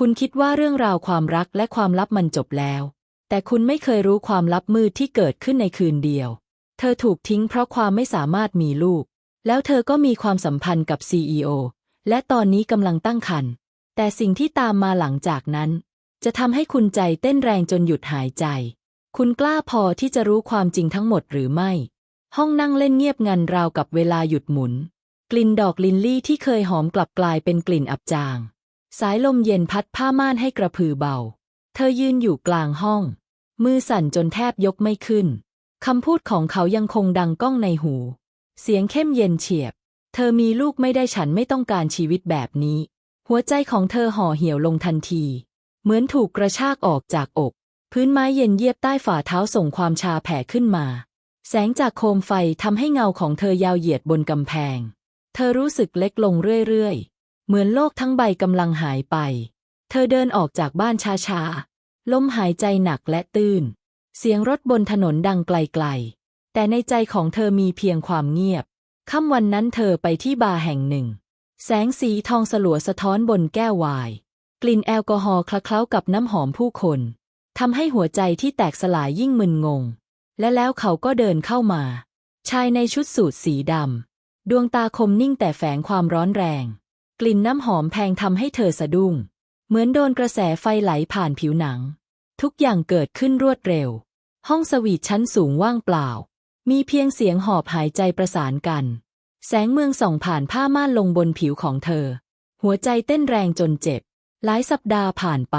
คุณคิดว่าเรื่องราวความรักและความลับมันจบแล้ว แต่คุณไม่เคยรู้ความลับมืดที่เกิดขึ้นในคืนเดียว เธอถูกทิ้งเพราะความไม่สามารถมีลูก แล้วเธอก็มีความสัมพันธ์กับ CEO และตอนนี้กำลังตั้งครรภ์ แต่สิ่งที่ตามมาหลังจากนั้น จะทำให้คุณใจเต้นแรงจนหยุดหายใจ คุณกล้าพอที่จะรู้ความจริงทั้งหมดหรือไม่ ห้องนั่งเล่นเงียบงันราวกับเวลาหยุดหมุน กลิ่นดอกลินลี่ที่เคยหอมกลับกลายเป็นกลิ่นอับจาง สายลมเย็นพัดผ้าม่านให้กระพือเบา เธอยืนอยู่กลางห้อง มือสั่นจนแทบยกไม่ขึ้น คำพูดของเขายังคงดังก้องในหู เสียงเข้มเย็นเฉียบ เธอมีลูกไม่ได้ฉันไม่ต้องการชีวิตแบบนี้ หัวใจของเธอห่อเหี่ยวลงทันที เหมือนถูกกระชากออกจากอก พื้นไม้เย็นเยียบใต้ฝ่าเท้าส่งความชาแผ่ขึ้นมา แสงจากโคมไฟทำให้เงาของเธอยาวเหยียดบนกำแพง เธอรู้สึกเล็กลงเรื่อยๆ เหมือนโลกทั้งใบกำลังหายไป เธอเดินออกจากบ้านช้าๆ ลมหายใจหนักและตื้น เสียงรถบนถนนดังไกลๆ แต่ในใจของเธอมีเพียงความเงียบ ค่ำวันนั้นเธอไปที่บาร์แห่งหนึ่ง แสงสีทองสลัวสะท้อนบนแก้วไวน์กลิ่นแอลกอฮอล์คละเคล้ากับน้ำหอมผู้คนทำให้หัวใจที่แตกสลายยิ่งมึนงง และแล้วเขาก็เดินเข้ามา ชายในชุดสูทสีดำ ดวงตาคมนิ่งแต่แฝงความร้อนแรง กลิ่นน้ำหอมแพงทำให้เธอสะดุ้ง เหมือนโดนกระแสไฟไหลผ่านผิวหนัง ทุกอย่างเกิดขึ้นรวดเร็ว ห้องสวีทชั้นสูงว่างเปล่า มีเพียงเสียงหอบหายใจประสานกัน แสงเมืองส่องผ่านผ้าม่านลงบนผิวของเธอ หัวใจเต้นแรงจนเจ็บ หลายสัปดาห์ผ่านไป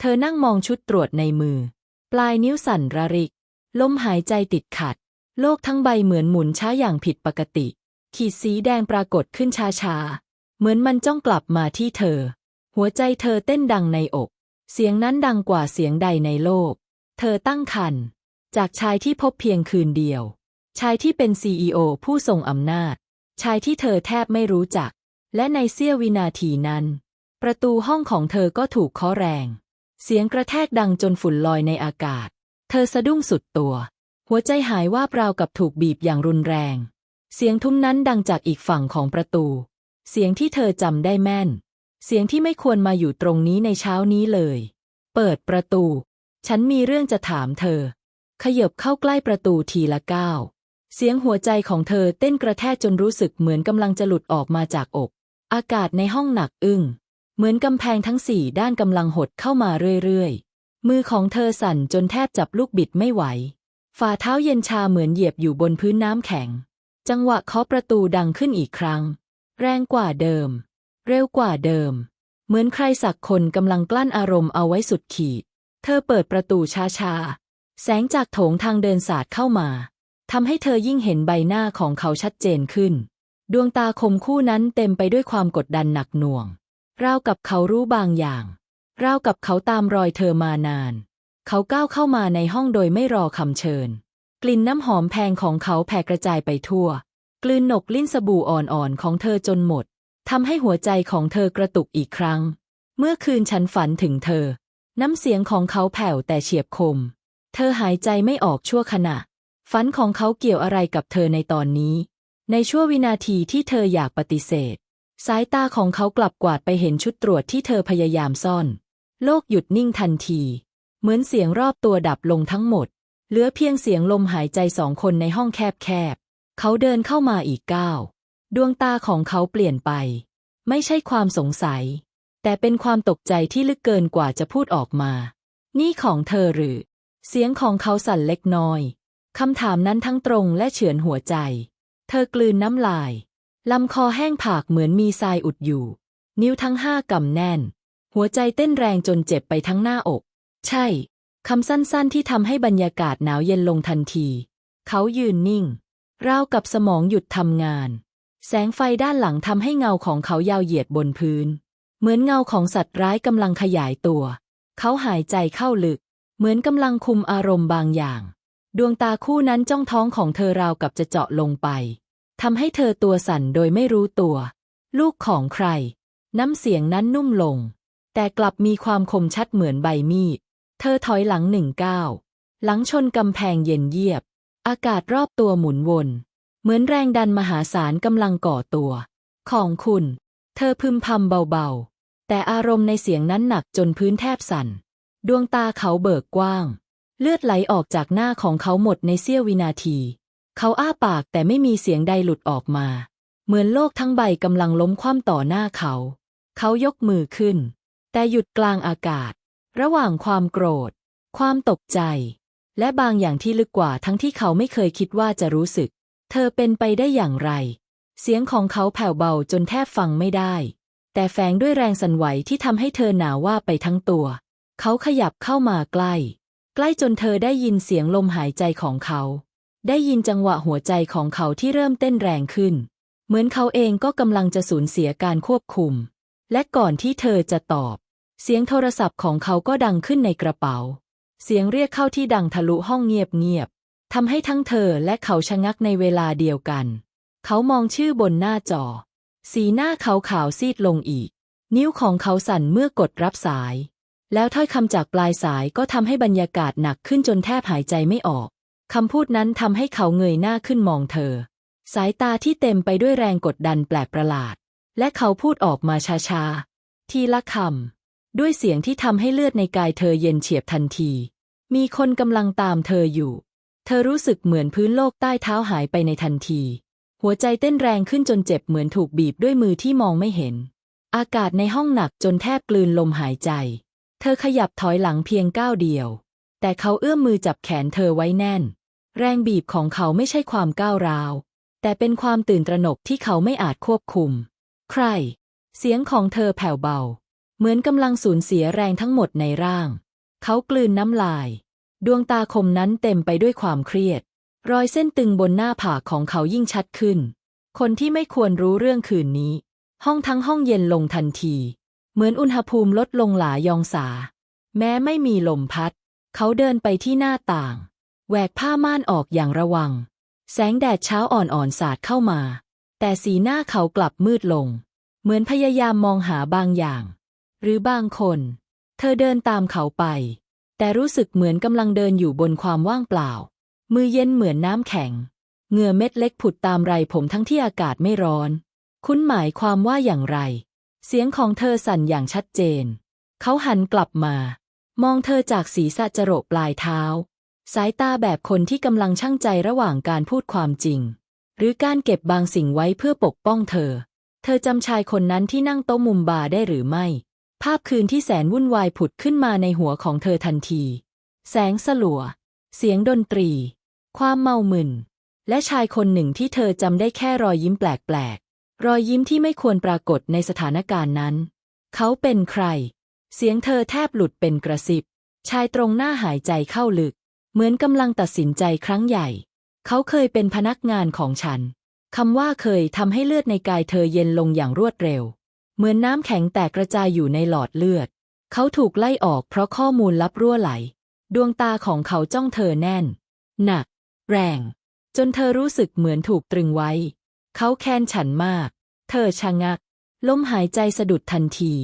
เธอนั่งมองชุดตรวจในมือ ปลายนิ้วสั่นระริก ลมหายใจติดขัด โลกทั้งใบเหมือนหมุนช้าอย่างผิดปกติ ขีดสีแดงปรากฏขึ้นช้าๆ เหมือนมันจ้องกลับมาที่เธอ หัวใจเธอเต้นดังในอก เสียงนั้นดังกว่าเสียงใดในโลก เธอตั้งครรภ์จากชายที่พบเพียงคืนเดียว ชายที่เป็นซีอผู้ทรงอำนาจ ชายที่เธอแทบไม่รู้จัก และในเสี้ยววินาทีนั้น ประตูห้องของเธอก็ถูกเคาะแรง เสียงกระแทกดังจนฝุ่นลอยในอากาศ เธอสะดุ้งสุดตัว หัวใจหายว่าบราวกับถูกบีบอย่างรุนแรง เสียงทุ้มนั้นดังจากอีกฝั่งของประตู เสียงที่เธอจำได้แม่น เสียงที่ไม่ควรมาอยู่ตรงนี้ในเช้านี้เลย เปิดประตู ฉันมีเรื่องจะถามเธอ ขยบเข้าใกล้ประตูทีละก้าวเสียงหัวใจของเธอเต้นกระแทกจนรู้สึกเหมือนกำลังจะหลุดออกมาจากอก อากาศในห้องหนักอึ้ง เหมือนกำแพงทั้งสี่ด้านกำลังหดเข้ามาเรื่อยๆ มือของเธอสั่นจนแทบจับลูกบิดไม่ไหว ฝ่าเท้าเย็นชาเหมือนเหยียบอยู่บนพื้นน้ำแข็ง จังหวะเคาะประตูดังขึ้นอีกครั้ง แรงกว่าเดิม เร็วกว่าเดิม เหมือนใครสักคนกำลังกลั้นอารมณ์เอาไว้สุดขีด เธอเปิดประตูช้าๆ แสงจากโถงทางเดินสาดเข้ามาทำให้เธอยิ่งเห็นใบหน้าของเขาชัดเจนขึ้น ดวงตาคมคู่นั้นเต็มไปด้วยความกดดันหนักหน่วง ราวกับเขารู้บางอย่าง ราวกับเขาตามรอยเธอมานาน เขาก้าวเข้ามาในห้องโดยไม่รอคำเชิญ กลิ่นน้ำหอมแพงของเขาแผ่กระจายไปทั่ว กลืนหนกลิ้นสบู่อ่อนๆของเธอจนหมดทำให้หัวใจของเธอกระตุกอีกครั้ง เมื่อคืนฉันฝันถึงเธอ น้ำเสียงของเขาแผ่วแต่เฉียบคม เธอหายใจไม่ออกชั่วขณะ ฝันของเขาเกี่ยวอะไรกับเธอในตอนนี้ ในชั่ววินาทีที่เธออยากปฏิเสธ สายตาของเขากลับกวาดไปเห็นชุดตรวจที่เธอพยายามซ่อน โลกหยุดนิ่งทันที เหมือนเสียงรอบตัวดับลงทั้งหมด เหลือเพียงเสียงลมหายใจสองคนในห้องแคบๆ เขาเดินเข้ามาอีกก้าว ดวงตาของเขาเปลี่ยนไป ไม่ใช่ความสงสัย แต่เป็นความตกใจที่ลึกเกินกว่าจะพูดออกมา นี่ของเธอหรือ เสียงของเขาสั่นเล็กน้อย คำถามนั้นทั้งตรงและเฉือนหัวใจ เธอกลืนน้ำลาย ลำคอแห้งผากเหมือนมีทรายอุดอยู่ นิ้วทั้งห้ากำแน่น หัวใจเต้นแรงจนเจ็บไปทั้งหน้าอก ใช่ คำสั้นๆที่ทำให้บรรยากาศหนาวเย็นลงทันที เขายืนนิ่ง ราวกับสมองหยุดทำงาน แสงไฟด้านหลังทำให้เงาของเขายาวเหยียดบนพื้น เหมือนเงาของสัตว์ร้ายกำลังขยายตัว เขาหายใจเข้าลึก เหมือนกำลังคุมอารมณ์บางอย่าง ดวงตาคู่นั้นจ้องท้องของเธอราวกับจะเจาะลงไปทำให้เธอตัวสั่นโดยไม่รู้ตัว ลูกของใคร น้ำเสียงนั้นนุ่มลง แต่กลับมีความคมชัดเหมือนใบมีด เธอถอยหลังหนึ่งก้าวหลังชนกำแพงเย็นเยียบ อากาศรอบตัวหมุนวน เหมือนแรงดันมหาศาลกำลังก่อตัว ของคุณ เธอพึมพำเบาๆ แต่อารมณ์ในเสียงนั้นหนักจนพื้นแทบสั่น ดวงตาเขาเบิกกว้าง เลือดไหลออกจากหน้าของเขาหมดในเสี้ยววินาที เขาอ้าปากแต่ไม่มีเสียงใดหลุดออกมา เหมือนโลกทั้งใบกำลังล้มคว่ำต่อหน้าเขา เขายกมือขึ้น แต่หยุดกลางอากาศ ระหว่างความโกรธ ความตกใจ และบางอย่างที่ลึกกว่าทั้งที่เขาไม่เคยคิดว่าจะรู้สึก เธอเป็นไปได้อย่างไร เสียงของเขาแผ่วเบาจนแทบฟังไม่ได้ แต่แฝงด้วยแรงสั่นไหวที่ทำให้เธอหนาวว่าไปทั้งตัว เขาขยับเข้ามาใกล้ ใกล้จนเธอได้ยินเสียงลมหายใจของเขา ได้ยินจังหวะหัวใจของเขาที่เริ่มเต้นแรงขึ้น เหมือนเขาเองก็กำลังจะสูญเสียการควบคุม และก่อนที่เธอจะตอบ เสียงโทรศัพท์ของเขาก็ดังขึ้นในกระเป๋า เสียงเรียกเข้าที่ดังทะลุห้องเงียบๆทำให้ทั้งเธอและเขาชะงักในเวลาเดียวกัน เขามองชื่อบนหน้าจอ สีหน้าเขาขาวซีดลงอีก นิ้วของเขาสั่นเมื่อกดรับสาย แล้วถ้อยคำจากปลายสายก็ทำให้บรรยากาศหนักขึ้นจนแทบหายใจไม่ออกคำพูดนั้นทำให้เขาเงยหน้าขึ้นมองเธอ สายตาที่เต็มไปด้วยแรงกดดันแปลกประหลาด และเขาพูดออกมาช้าๆ ทีละคำ ด้วยเสียงที่ทำให้เลือดในกายเธอเย็นเฉียบทันที มีคนกำลังตามเธออยู่ เธอรู้สึกเหมือนพื้นโลกใต้เท้าหายไปในทันที หัวใจเต้นแรงขึ้นจนเจ็บเหมือนถูกบีบด้วยมือที่มองไม่เห็น อากาศในห้องหนักจนแทบกลืนลมหายใจ เธอขยับถอยหลังเพียงก้าวเดียว แต่เขาเอื้อมมือจับแขนเธอไว้แน่น แรงบีบของเขาไม่ใช่ความก้าวร้าว แต่เป็นความตื่นตระหนกที่เขาไม่อาจควบคุม ใคร เสียงของเธอแผ่วเบา เหมือนกำลังสูญเสียแรงทั้งหมดในร่าง เขากลืนน้ำลาย ดวงตาคมนั้นเต็มไปด้วยความเครียด รอยเส้นตึงบนหน้าผากของเขายิ่งชัดขึ้น คนที่ไม่ควรรู้เรื่องคืนนี้ ห้องทั้งห้องเย็นลงทันที เหมือนอุณหภูมิลดลงหลายยองศา แม้ไม่มีลมพัด เขาเดินไปที่หน้าต่างแหวกผ้าม่านออกอย่างระวัง แสงแดดเช้าอ่อนๆสาดเข้ามา แต่สีหน้าเขากลับมืดลง เหมือนพยายามมองหาบางอย่าง หรือบางคน เธอเดินตามเขาไป แต่รู้สึกเหมือนกำลังเดินอยู่บนความว่างเปล่า มือเย็นเหมือนน้ำแข็ง เหงื่อเม็ดเล็กผุดตามไรผมทั้งที่อากาศไม่ร้อน คุณหมายความว่าอย่างไร เสียงของเธอสั่นอย่างชัดเจน เขาหันกลับมา มองเธอจากศีรษะจรดปลายเท้า สายตาแบบคนที่กำลังช่างใจระหว่างการพูดความจริง หรือการเก็บบางสิ่งไว้เพื่อปกป้องเธอ เธอจำชายคนนั้นที่นั่งโต๊ะมุมบาร์ได้หรือไม่ ภาพคืนที่แสนวุ่นวายผุดขึ้นมาในหัวของเธอทันที แสงสลัว เสียงดนตรี ความเมามึน และชายคนหนึ่งที่เธอจำได้แค่รอยยิ้มแปลกๆ รอยยิ้มที่ไม่ควรปรากฏในสถานการณ์นั้น เขาเป็นใคร เสียงเธอแทบหลุดเป็นกระซิบ ชายตรงหน้าหายใจเข้าลึก เหมือนกำลังตัดสินใจครั้งใหญ่ เขาเคยเป็นพนักงานของฉันคำว่าเคยทำให้เลือดในกายเธอเย็นลงอย่างรวดเร็ว เหมือนน้ำแข็งแตกกระจายอยู่ในหลอดเลือด เขาถูกไล่ออกเพราะข้อมูลลับรั่วไหล ดวงตาของเขาจ้องเธอแน่น หนัก แรง จนเธอรู้สึกเหมือนถูกตรึงไว้ เขาแค้นฉันมาก เธอชะงัก ลมหายใจสะดุดทันที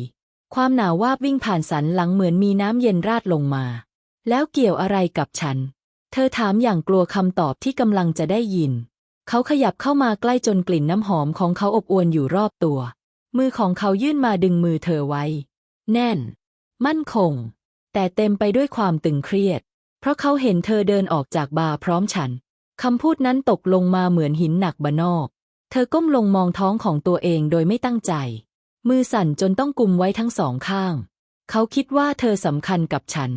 ความหนาววาบวิ่งผ่านสันหลังเหมือนมีน้ำเย็นราดลงมา แล้วเกี่ยวอะไรกับฉัน เธอถามอย่างกลัวคำตอบที่กำลังจะได้ยิน เขาขยับเข้ามาใกล้จนกลิ่นน้ำหอมของเขาอบอวลอยู่รอบตัว มือของเขายื่นมาดึงมือเธอไว้ แน่น มั่นคง แต่เต็มไปด้วยความตึงเครียด เพราะเขาเห็นเธอเดินออกจากบาร์พร้อมฉันคำพูดนั้นตกลงมาเหมือนหินหนักบะนอก เธอก้มลงมองท้องของตัวเองโดยไม่ตั้งใจ มือสั่นจนต้องกุมไว้ทั้งสองข้าง เขาคิดว่าเธอสำคัญกับฉัน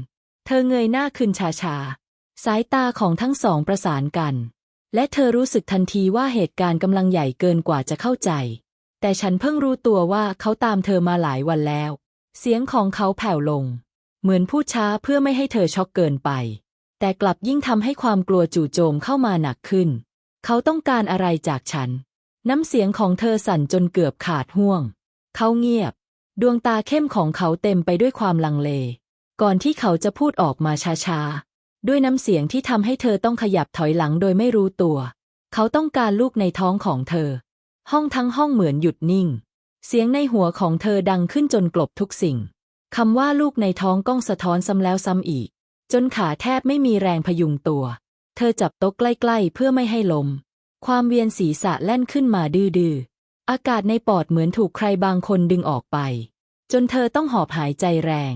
เธอเงยหน้าขึ้นชาๆสายตาของทั้งสองประสานกัน และเธอรู้สึกทันทีว่าเหตุการณ์กำลังใหญ่เกินกว่าจะเข้าใจ แต่ฉันเพิ่งรู้ตัวว่าเขาตามเธอมาหลายวันแล้ว เสียงของเขาแผ่วลง เหมือนพูดช้าเพื่อไม่ให้เธอช็อกเกินไป แต่กลับยิ่งทำให้ความกลัวจู่โจมเข้ามาหนักขึ้น เขาต้องการอะไรจากฉัน น้ำเสียงของเธอสั่นจนเกือบขาดห่วง เขาเงียบ ดวงตาเข้มของเขาเต็มไปด้วยความลังเล ก่อนที่เขาจะพูดออกมาช้าๆ ด้วยน้ำเสียงที่ทำให้เธอต้องขยับถอยหลังโดยไม่รู้ตัว เขาต้องการลูกในท้องของเธอ ห้องทั้งห้องเหมือนหยุดนิ่ง เสียงในหัวของเธอดังขึ้นจนกลบทุกสิ่ง คำว่าลูกในท้องก้องสะท้อนซ้ำแล้วซ้ำอีก จนขาแทบไม่มีแรงพยุงตัว เธอจับโต๊ะใกล้ๆ เพื่อไม่ให้ล้มความเวียนศีรษะแล่นขึ้นมาดื้อๆ อากาศในปอดเหมือนถูกใครบางคนดึงออกไป จนเธอต้องหอบหายใจแรง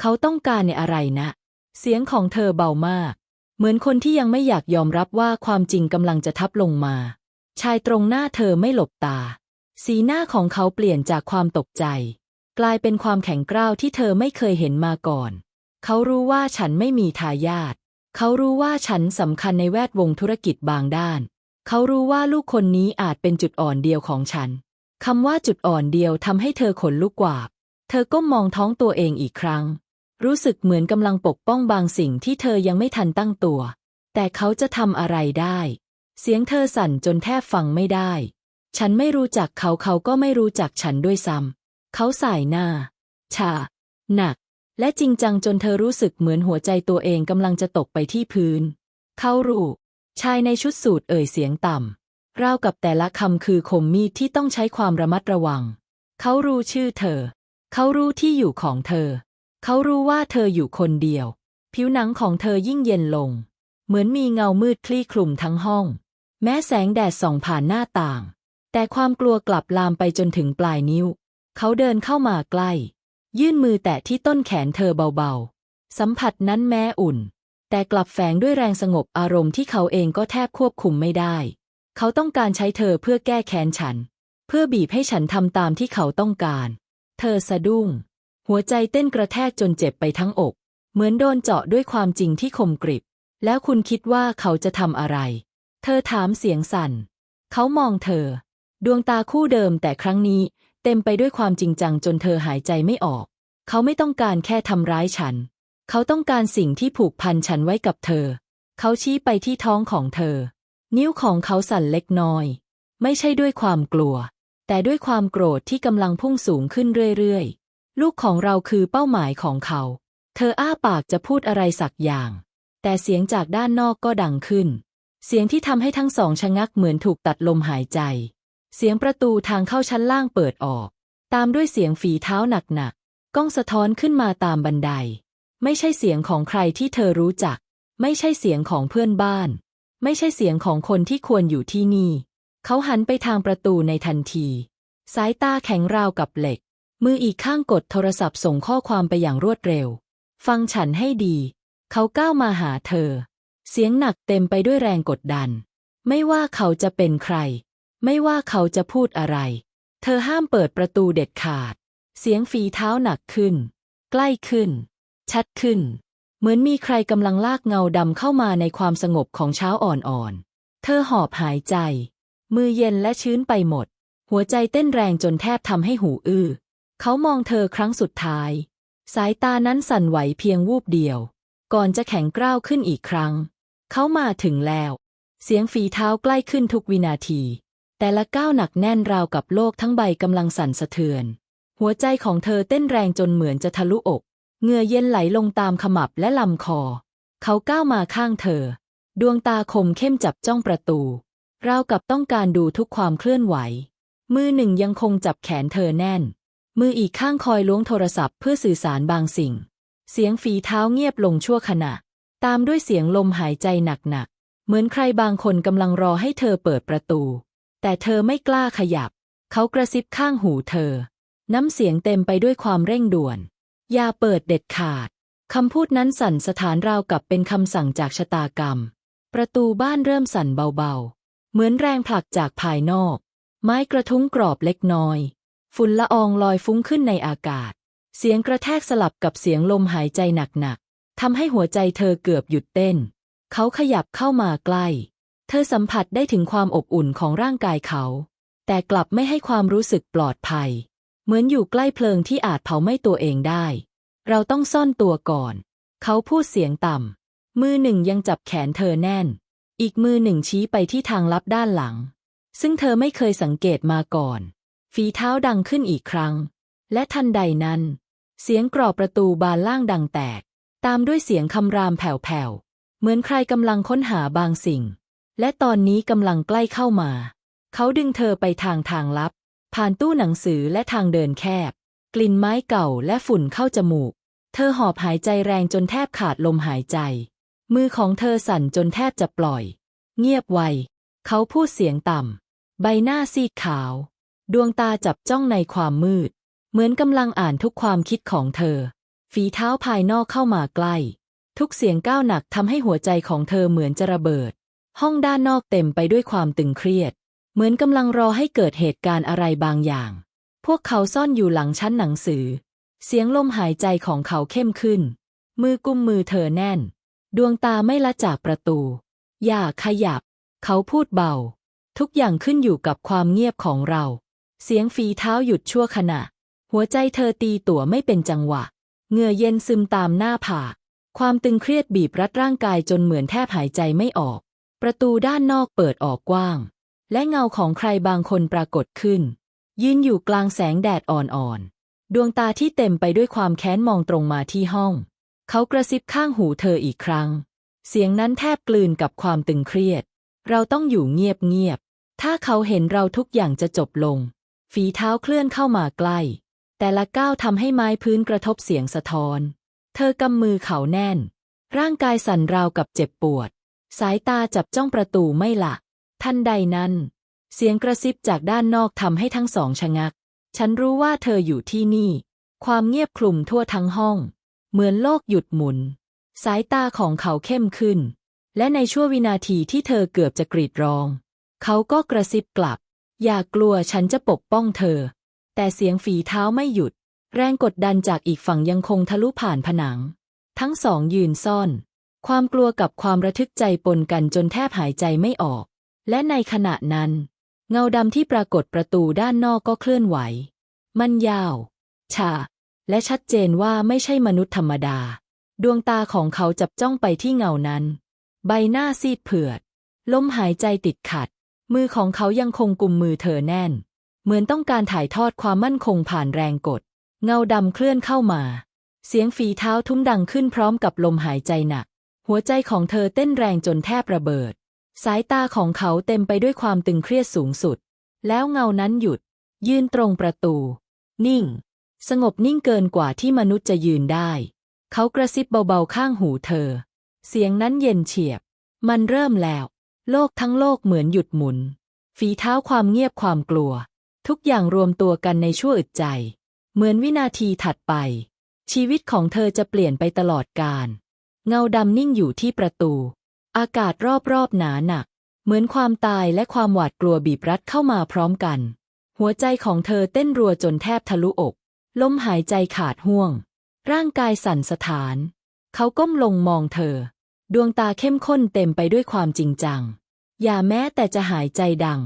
เขาต้องการในอะไรนะ เสียงของเธอเบามาก เหมือนคนที่ยังไม่อยากยอมรับว่าความจริงกำลังจะทับลงมา ชายตรงหน้าเธอไม่หลบตา สีหน้าของเขาเปลี่ยนจากความตกใจ กลายเป็นความแข็งกร้าวที่เธอไม่เคยเห็นมาก่อน เขารู้ว่าฉันไม่มีทายาทเขารู้ว่าฉันสำคัญในแวดวงธุรกิจบางด้าน เขารู้ว่าลูกคนนี้อาจเป็นจุดอ่อนเดียวของฉันคำว่าจุดอ่อนเดียวทำให้เธอขนลุกกวาบเธอก้มมองท้องตัวเองอีกครั้ง รู้สึกเหมือนกำลังปกป้องบางสิ่งที่เธอยังไม่ทันตั้งตัว แต่เขาจะทำอะไรได้ เสียงเธอสั่นจนแทบฟังไม่ได้ ฉันไม่รู้จักเขาเขาก็ไม่รู้จักฉันด้วยซ้ำ เขาสายหน้า ชา หนัก และจริงจังจนเธอรู้สึกเหมือนหัวใจตัวเองกำลังจะตกไปที่พื้น เขารู้ ชายในชุดสูทเอ่ยเสียงต่ำราวกับแต่ละคำคือคมมีดที่ต้องใช้ความระมัดระวัง เขารู้ชื่อเธอ เขารู้ที่อยู่ของเธอ เขารู้ว่าเธออยู่คนเดียว ผิวหนังของเธอยิ่งเย็นลง เหมือนมีเงามืดคลี่คลุมทั้งห้อง แม้แสงแดดส่องผ่านหน้าต่าง แต่ความกลัวกลับลามไปจนถึงปลายนิ้ว เขาเดินเข้ามาใกล้ ยื่นมือแตะที่ต้นแขนเธอเบาๆ สัมผัสนั้นแม้อุ่น แต่กลับแฝงด้วยแรงสงบอารมณ์ที่เขาเองก็แทบควบคุมไม่ได้ เขาต้องการใช้เธอเพื่อแก้แค้นฉัน เพื่อบีบให้ฉันทำตามที่เขาต้องการ เธอสะดุ้ง หัวใจเต้นกระแทกจนเจ็บไปทั้งอก เหมือนโดนเจาะด้วยความจริงที่คมกริบ แล้วคุณคิดว่าเขาจะทำอะไร เธอถามเสียงสั่น เขามองเธอ ดวงตาคู่เดิมแต่ครั้งนี้เต็มไปด้วยความจริงจังจนเธอหายใจไม่ออก เขาไม่ต้องการแค่ทำร้ายฉัน เขาต้องการสิ่งที่ผูกพันฉันไว้กับเธอ เขาชี้ไปที่ท้องของเธอ นิ้วของเขาสั่นเล็กน้อย ไม่ใช่ด้วยความกลัว แต่ด้วยความโกรธที่กำลังพุ่งสูงขึ้นเรื่อยๆ ลูกของเราคือเป้าหมายของเขา เธออ้าปากจะพูดอะไรสักอย่าง แต่เสียงจากด้านนอกก็ดังขึ้น เสียงที่ทำให้ทั้งสองชะงักเหมือนถูกตัดลมหายใจ เสียงประตูทางเข้าชั้นล่างเปิดออก ตามด้วยเสียงฝีเท้าหนักๆก้องสะท้อนขึ้นมาตามบันได ไม่ใช่เสียงของใครที่เธอรู้จัก ไม่ใช่เสียงของเพื่อนบ้าน ไม่ใช่เสียงของคนที่ควรอยู่ที่นี่ เขาหันไปทางประตูในทันที สายตาแข็งราวกับเหล็ก มืออีกข้างกดโทรศัพท์ส่งข้อความไปอย่างรวดเร็ว ฟังฉันให้ดี เขาก้าวมาหาเธอ เสียงหนักเต็มไปด้วยแรงกดดัน ไม่ว่าเขาจะเป็นใคร ไม่ว่าเขาจะพูดอะไร เธอห้ามเปิดประตูเด็ดขาด เสียงฝีเท้าหนักขึ้น ใกล้ขึ้น ชัดขึ้น เหมือนมีใครกำลังลากเงาดำเข้ามาในความสงบของเช้าอ่อนๆ เธอหอบหายใจ มือเย็นและชื้นไปหมด หัวใจเต้นแรงจนแทบทำให้หูอื้อ เขามองเธอครั้งสุดท้าย สายตานั้นสั่นไหวเพียงวูบเดียว ก่อนจะแข็งกร้าวขึ้นอีกครั้ง เขามาถึงแล้ว เสียงฝีเท้าใกล้ขึ้นทุกวินาที แต่ละก้าวหนักแน่นราวกับโลกทั้งใบกำลังสั่นสะเทือน หัวใจของเธอเต้นแรงจนเหมือนจะทะลุอกเหงื่อเย็นไหลลงตามขมับและลำคอ เขาก้าวมาข้างเธอ ดวงตาคมเข้มจับจ้องประตู ราวกับต้องการดูทุกความเคลื่อนไหว มือหนึ่งยังคงจับแขนเธอแน่น มืออีกข้างคอยล้วงโทรศัพท์เพื่อสื่อสารบางสิ่ง เสียงฝีเท้าเงียบลงชั่วขณะ ตามด้วยเสียงลมหายใจหนักๆ เหมือนใครบางคนกำลังรอให้เธอเปิดประตู แต่เธอไม่กล้าขยับ เขากระซิบข้างหูเธอ น้ำเสียงเต็มไปด้วยความเร่งด่วน อย่าเปิดเด็ดขาด คำพูดนั้นสั่นสถานราวกับเป็นคำสั่งจากชะตากรรม ประตูบ้านเริ่มสั่นเบาๆ เหมือนแรงผลักจากภายนอก ไม้กระทุ้งกรอบเล็กน้อย ฝุ่นละอองลอยฟุ้งขึ้นในอากาศ เสียงกระแทกสลับกับเสียงลมหายใจหนักๆ ทำให้หัวใจเธอเกือบหยุดเต้น เขาขยับเข้ามาใกล้ เธอสัมผัสได้ถึงความอบอุ่นของร่างกายเขา แต่กลับไม่ให้ความรู้สึกปลอดภัย เหมือนอยู่ใกล้เพลิงที่อาจเผาไหม้ตัวเองได้ เราต้องซ่อนตัวก่อน เขาพูดเสียงต่ำ มือหนึ่งยังจับแขนเธอแน่น อีกมือหนึ่งชี้ไปที่ทางลับด้านหลัง ซึ่งเธอไม่เคยสังเกตมาก่อน ฝีเท้าดังขึ้นอีกครั้ง และทันใดนั้น เสียงกรอบประตูบานล่างดังแตก ตามด้วยเสียงคำรามแผ่วๆ เหมือนใครกำลังค้นหาบางสิ่ง และตอนนี้กำลังใกล้เข้ามา เขาดึงเธอไปทางทางลับ ผ่านตู้หนังสือและทางเดินแคบ กลิ่นไม้เก่าและฝุ่นเข้าจมูก เธอหอบหายใจแรงจนแทบขาดลมหายใจ มือของเธอสั่นจนแทบจะปล่อย เงียบไว เขาพูดเสียงต่ำ ใบหน้าซีดขาว ดวงตาจับจ้องในความมืด เหมือนกำลังอ่านทุกความคิดของเธอ ฝีเท้าภายนอกเข้ามาใกล้ ทุกเสียงก้าวหนักทำให้หัวใจของเธอเหมือนจะระเบิด ห้องด้านนอกเต็มไปด้วยความตึงเครียด เหมือนกำลังรอให้เกิดเหตุการณ์อะไรบางอย่าง พวกเขาซ่อนอยู่หลังชั้นหนังสือ เสียงลมหายใจของเขาเข้มขึ้น มือกุมมือเธอแน่น ดวงตาไม่ละจากประตู อย่าขยับ เขาพูดเบา ทุกอย่างขึ้นอยู่กับความเงียบของเรา เสียงฝีเท้าหยุดชั่วขณะ หัวใจเธอตีตั๋วไม่เป็นจังหวะ เหงื่อเย็นซึมตามหน้าผาก ความตึงเครียดบีบรัดร่างกายจนเหมือนแทบหายใจไม่ออก ประตูด้านนอกเปิดออกกว้าง และเงาของใครบางคนปรากฏขึ้น ยืนอยู่กลางแสงแดดอ่อนๆ ดวงตาที่เต็มไปด้วยความแค้นมองตรงมาที่ห้อง เขากระซิบข้างหูเธออีกครั้ง เสียงนั้นแทบกลืนกับความตึงเครียด เราต้องอยู่เงียบๆ ถ้าเขาเห็นเราทุกอย่างจะจบลง ฝีเท้าเคลื่อนเข้ามาใกล้ แต่ละก้าวทำให้ไม้พื้นกระทบเสียงสะท้อน เธอกำมือเขาแน่น ร่างกายสั่นราวกับเจ็บปวด สายตาจับจ้องประตูไม่ละทันใดนั้น เสียงกระซิบจากด้านนอกทำให้ทั้งสองชะงัก ฉันรู้ว่าเธออยู่ที่นี่ ความเงียบคลุมทั่วทั้งห้อง เหมือนโลกหยุดหมุน สายตาของเขาเข้มขึ้น และในชั่ววินาทีที่เธอเกือบจะกรีดร้อง เขาก็กระซิบกลับ อย่ากลัวฉันจะปกป้องเธอ แต่เสียงฝีเท้าไม่หยุด แรงกดดันจากอีกฝั่งยังคงทะลุผ่านผนัง ทั้งสองยืนซ่อน ความกลัวกับความระทึกใจปนกันจนแทบหายใจไม่ออก และในขณะนั้น เงาดำที่ปรากฏประตูด้านนอกก็เคลื่อนไหว มันยาว ชา และชัดเจนว่าไม่ใช่มนุษย์ธรรมดา ดวงตาของเขาจับจ้องไปที่เงานั้น ใบหน้าซีดเผือดลมหายใจติดขัด มือของเขายังคงกุมมือเธอแน่น เหมือนต้องการถ่ายทอดความมั่นคงผ่านแรงกด เงาดำเคลื่อนเข้ามา เสียงฝีเท้าทุ้มดังขึ้นพร้อมกับลมหายใจหนัก หัวใจของเธอเต้นแรงจนแทบระเบิด สายตาของเขาเต็มไปด้วยความตึงเครียดสูงสุด แล้วเงานั้นหยุด ยืนตรงประตู นิ่ง สงบนิ่งเกินกว่าที่มนุษย์จะยืนได้ เขากระซิบเบาๆข้างหูเธอ เสียงนั้นเย็นเฉียบ มันเริ่มแล้ว โลกทั้งโลกเหมือนหยุดหมุน ฝีเท้าความเงียบความกลัว ทุกอย่างรวมตัวกันในชั่วอึดใจ เหมือนวินาทีถัดไป ชีวิตของเธอจะเปลี่ยนไปตลอดกาลเงาดำนิ่งอยู่ที่ประตู อากาศรอบๆหนาหนัก เหมือนความตายและความหวาดกลัวบีบรัดเข้ามาพร้อมกัน หัวใจของเธอเต้นรัวจนแทบทะลุอก ลมหายใจขาดห่วง ร่างกายสั่นสะท้าน เขาก้มลงมองเธอ ดวงตาเข้มข้นเต็มไปด้วยความจริงจัง อย่าแม้แต่จะหายใจดัง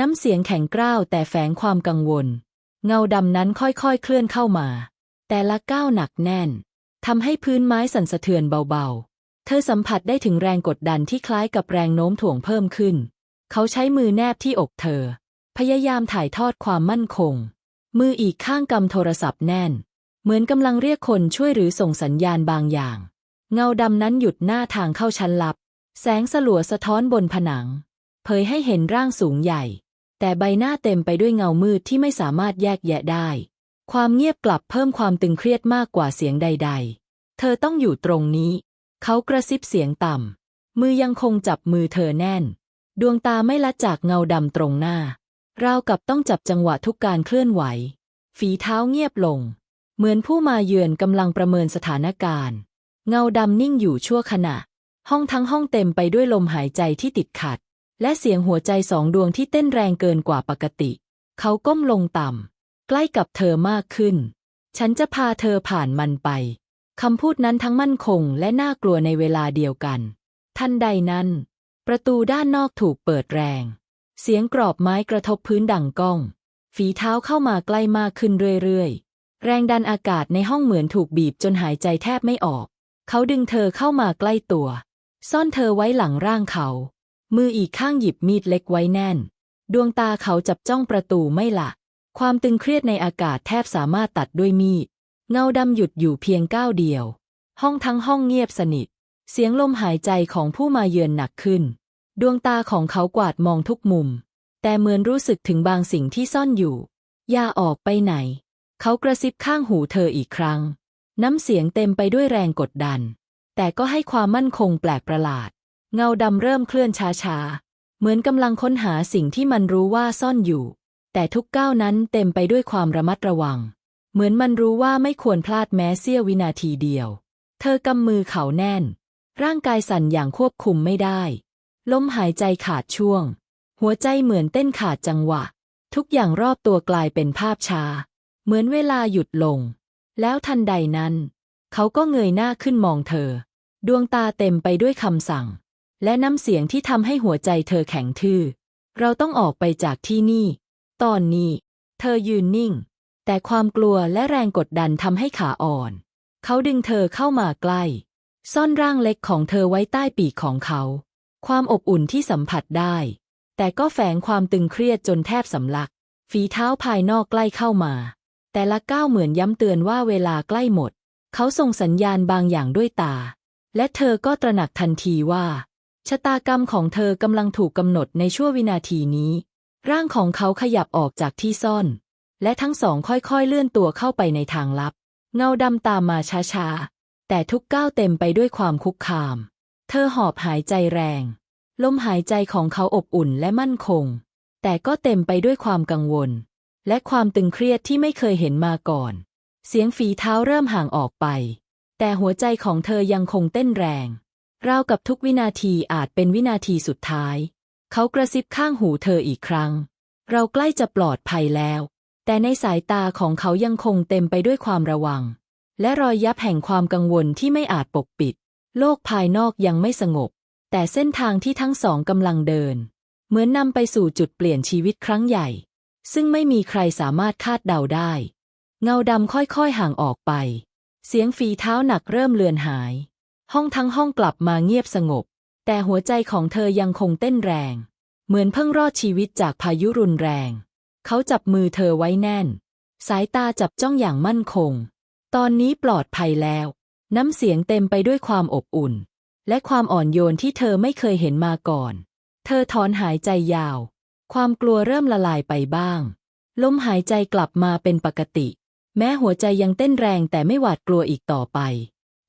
น้ำเสียงแข็งกร้าวแต่แฝงความกังวล เงาดำนั้นค่อยๆเคลื่อนเข้ามา แต่ละก้าวหนักแน่นทำให้พื้นไม้สั่นสะเทือนเบาๆ เธอสัมผัสได้ถึงแรงกดดันที่คล้ายกับแรงโน้มถ่วงเพิ่มขึ้น เขาใช้มือแนบที่อกเธอ พยายามถ่ายทอดความมั่นคง มืออีกข้างกำโทรศัพท์แน่น เหมือนกำลังเรียกคนช่วยหรือส่งสัญญาณบางอย่าง เงาดำนั้นหยุดหน้าทางเข้าชั้นลับ แสงสลัวสะท้อนบนผนัง เผยให้เห็นร่างสูงใหญ่ แต่ใบหน้าเต็มไปด้วยเงามืดที่ไม่สามารถแยกแยะได้ ความเงียบกลับเพิ่มความตึงเครียดมากกว่าเสียงใด ๆ เธอต้องอยู่ตรงนี้ เขากระซิบเสียงต่ำ มือยังคงจับมือเธอแน่น ดวงตาไม่ละจากเงาดำตรงหน้า ราวกับต้องจับจังหวะทุกการเคลื่อนไหว ฝีเท้าเงียบลง เหมือนผู้มาเยือนกำลังประเมินสถานการณ์ เงาดำนิ่งอยู่ชั่วขณะ ห้องทั้งห้องเต็มไปด้วยลมหายใจที่ติดขัด และเสียงหัวใจสองดวงที่เต้นแรงเกินกว่าปกติ เขาก้มลงต่ำ ใกล้กับเธอมากขึ้น ฉันจะพาเธอผ่านมันไป คำพูดนั้นทั้งมั่นคงและน่ากลัวในเวลาเดียวกัน ทันใดนั้น ประตูด้านนอกถูกเปิดแรง เสียงกรอบไม้กระทบพื้นดังก้อง ฝีเท้าเข้ามาใกล้มากขึ้นเรื่อยๆ แรงดันอากาศในห้องเหมือนถูกบีบจนหายใจแทบไม่ออก เขาดึงเธอเข้ามาใกล้ตัว ซ่อนเธอไว้หลังร่างเขา มืออีกข้างหยิบมีดเล็กไว้แน่น ดวงตาเขาจับจ้องประตูไม่ละ ความตึงเครียดในอากาศแทบสามารถตัดด้วยมีด เงาดำหยุดอยู่เพียงก้าวเดียว ห้องทั้งห้องเงียบสนิท เสียงลมหายใจของผู้มาเยือนหนักขึ้น ดวงตาของเขากวาดมองทุกมุม แต่เหมือนรู้สึกถึงบางสิ่งที่ซ่อนอยู่ อย่าออกไปไหน เขากระซิบข้างหูเธออีกครั้ง น้ำเสียงเต็มไปด้วยแรงกดดัน แต่ก็ให้ความมั่นคงแปลกประหลาด เงาดำเริ่มเคลื่อนช้าๆ เหมือนกำลังค้นหาสิ่งที่มันรู้ว่าซ่อนอยู่ แต่ทุกก้าวนั้นเต็มไปด้วยความระมัดระวัง เหมือนมันรู้ว่าไม่ควรพลาดแม้เสี้ยววินาทีเดียว เธอกำมือเขาแน่น ร่างกายสั่นอย่างควบคุมไม่ได้ ลมหายใจขาดช่วง หัวใจเหมือนเต้นขาดจังหวะ ทุกอย่างรอบตัวกลายเป็นภาพช้าเหมือนเวลาหยุดลง แล้วทันใดนั้น เขาก็เงยหน้าขึ้นมองเธอ ดวงตาเต็มไปด้วยคำสั่ง และน้ำเสียงที่ทำให้หัวใจเธอแข็งทื่อ เราต้องออกไปจากที่นี่ ตอนนี้ เธอยืนนิ่ง แต่ความกลัวและแรงกดดันทำให้ขาอ่อน เขาดึงเธอเข้ามาใกล้ ซ่อนร่างเล็กของเธอไว้ใต้ปีกของเขา ความอบอุ่นที่สัมผัสได้ แต่ก็แฝงความตึงเครียดจนแทบสำลัก ฝีเท้าภายนอกใกล้เข้ามา แต่ละก้าวเหมือนย้ำเตือนว่าเวลาใกล้หมด เขาส่งสัญญาณบางอย่างด้วยตา และเธอก็ตระหนักทันทีว่า ชะตากรรมของเธอกำลังถูกกำหนดในชั่ววินาทีนี้ ร่างของเขาขยับออกจากที่ซ่อน และทั้งสองค่อยๆเลื่อนตัวเข้าไปในทางลับ เงาดำตามมาช้าๆ แต่ทุกก้าวเต็มไปด้วยความคุกคาม เธอหอบหายใจแรง ลมหายใจของเขาอบอุ่นและมั่นคง แต่ก็เต็มไปด้วยความกังวล และความตึงเครียดที่ไม่เคยเห็นมาก่อน เสียงฝีเท้าเริ่มห่างออกไป แต่หัวใจของเธอยังคงเต้นแรง ราวกับทุกวินาทีอาจเป็นวินาทีสุดท้าย เขากระซิบข้างหูเธออีกครั้ง เราใกล้จะปลอดภัยแล้ว แต่ในสายตาของเขายังคงเต็มไปด้วยความระวัง และรอยยับแห่งความกังวลที่ไม่อาจปกปิด โลกภายนอกยังไม่สงบ แต่เส้นทางที่ทั้งสองกำลังเดิน เหมือนนำไปสู่จุดเปลี่ยนชีวิตครั้งใหญ่ ซึ่งไม่มีใครสามารถคาดเดาได้ เงาดำค่อยๆห่างออกไป เสียงฝีเท้าหนักเริ่มเลือนหาย ห้องทั้งห้องกลับมาเงียบสงบ แต่หัวใจของเธอยังคงเต้นแรง เหมือนเพิ่งรอดชีวิตจากพายุรุนแรง เขาจับมือเธอไว้แน่น สายตาจับจ้องอย่างมั่นคง ตอนนี้ปลอดภัยแล้ว น้ำเสียงเต็มไปด้วยความอบอุ่น และความอ่อนโยนที่เธอไม่เคยเห็นมาก่อน เธอถอนหายใจยาว ความกลัวเริ่มละลายไปบ้าง ลมหายใจกลับมาเป็นปกติ แม้หัวใจยังเต้นแรงแต่ไม่หวาดกลัวอีกต่อไป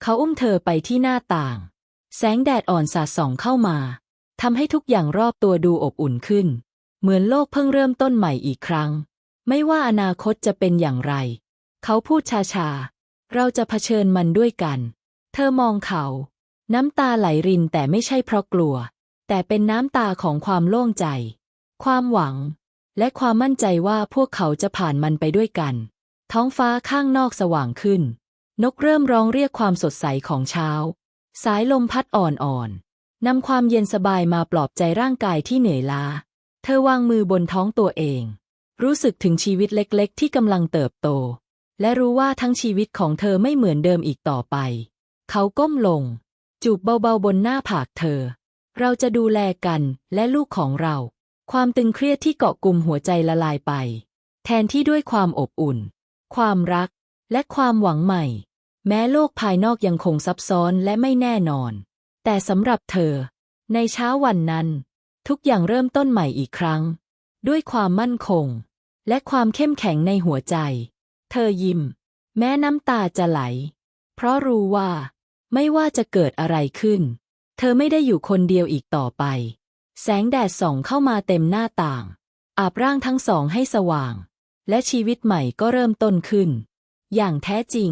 เขาอุ้มเธอไปที่หน้าต่าง แสงแดดอ่อนสาดส่องเข้ามาทำให้ทุกอย่างรอบตัวดูอบอุ่นขึ้น เหมือนโลกเพิ่งเริ่มต้นใหม่อีกครั้ง ไม่ว่าอนาคตจะเป็นอย่างไร เขาพูดชาๆ เราจะเผชิญมันด้วยกัน เธอมองเขา น้ำตาไหลรินแต่ไม่ใช่เพราะกลัว แต่เป็นน้ำตาของความโล่งใจ ความหวัง และความมั่นใจว่าพวกเขาจะผ่านมันไปด้วยกัน ท้องฟ้าข้างนอกสว่างขึ้น นกเริ่มร้องเรียกความสดใสของเช้า สายลมพัดอ่อนๆนำความเย็นสบายมาปลอบใจร่างกายที่เหนื่อยล้า เธอวางมือบนท้องตัวเอง รู้สึกถึงชีวิตเล็กๆ ที่กำลังเติบโต และรู้ว่าทั้งชีวิตของเธอไม่เหมือนเดิมอีกต่อไป เขาก้มลง จูบเบาๆบนหน้าผากเธอ เราจะดูแลกันและลูกของเรา ความตึงเครียดที่เกาะกลุ่มหัวใจละลายไป แทนที่ด้วยความอบอุ่น ความรัก และความหวังใหม่ แม้โลกภายนอกยังคงซับซ้อนและไม่แน่นอน แต่สำหรับเธอ ในเช้าวันนั้น ทุกอย่างเริ่มต้นใหม่อีกครั้ง ด้วยความมั่นคง และความเข้มแข็งในหัวใจ เธอยิ้ม แม้น้ำตาจะไหล เพราะรู้ว่า ไม่ว่าจะเกิดอะไรขึ้น เธอไม่ได้อยู่คนเดียวอีกต่อไป แสงแดดส่องเข้ามาเต็มหน้าต่าง อาบร่างทั้งสองให้สว่าง และชีวิตใหม่ก็เริ่มต้นขึ้น อย่างแท้จริง